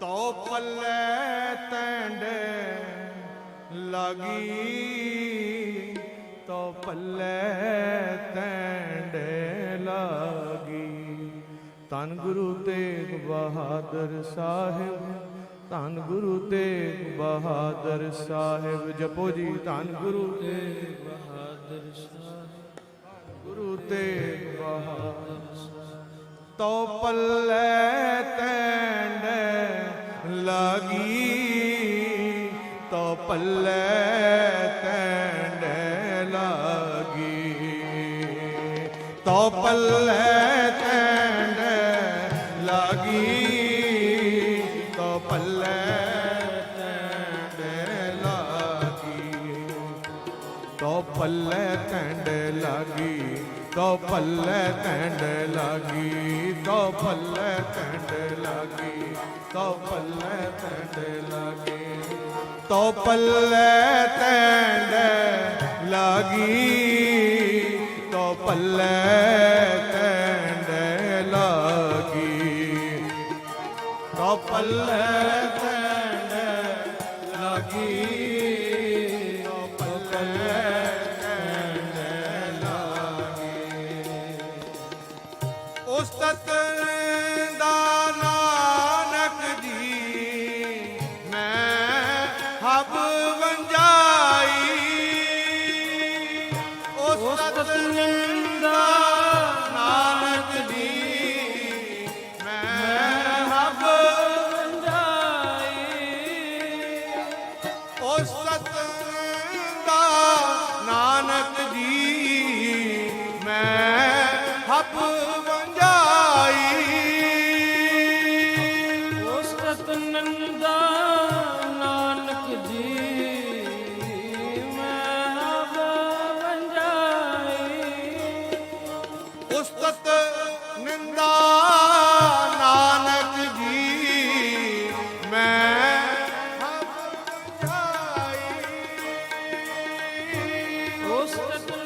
ਤੋ ਪੱਲੇ ਤੈਂਡੇ ਲਾਗੀ। ਤੋ ਪੱਲੇ ਤੈਂਡੇ ਲਾਗੀ। ਧੰਨ ਗੁਰੂ ਤੇਗ ਬਹਾਦਰ ਸਾਹਿਬ, ਧੰਨ ਗੁਰੂ ਤੇਗ ਬਹਾਦਰ ਸਾਹਿਬ। ਜਪੋ ਜੀ, ਧੰਨ ਗੁਰੂ ਤੇਗ ਬਹਾਦਰ ਸਾਹਿਬ। ਗੁਰੂ ਤੇਗ ਬਹਾਦਰ ਤੋ ਪੱਲੇ ਤੋ ਪੱਲੇ ਤੈਂਡੇ ਲਾਗੀ। ਤੋ ਪੱਲੇ ਤੈਂਡੇ ਲਾਗੀ। ਤੋ ਪੱਲੇ ਤੈਂਡੇ ਲਾਗੀ। ਤੋ ਪੱਲੇ ਕੰਡ ਲਾਗੀ। ਤੋ ਪੱਲੇ ਕੰਡ ਲਾਗੀ। ਤੋ ਪੱਲੇ ਕੰਡ ਲਾਗੀ। ਤੋ ਪੱਲੇ ਕੰਡ ਤੋ ਪੱਲੇ ਕੰਡ ਲਾਗੀ। ਤੋ ਪੱਲੇ ਕੰਡ ਲਾਗੀ। ਤੋ ਪੱਲੇ ਕੰਡ ਲਾਗੀ। ਤੋ ਪੱਲੇ ਕੰਡ ਲਾਗੀ। ਉਸਤਤ ਸਤ ਦਾ ਨਾਨਕ ਜੀ ਮੈਂ ਹੱਬ ਵੰਜਾਈ ਉਸ ਸਤਨੰਦਾ ਨਾਨਕ ਜੀ ਮੈਂ ਆਪ ਵੰਜਾਈ ਉਸ Hallelujah.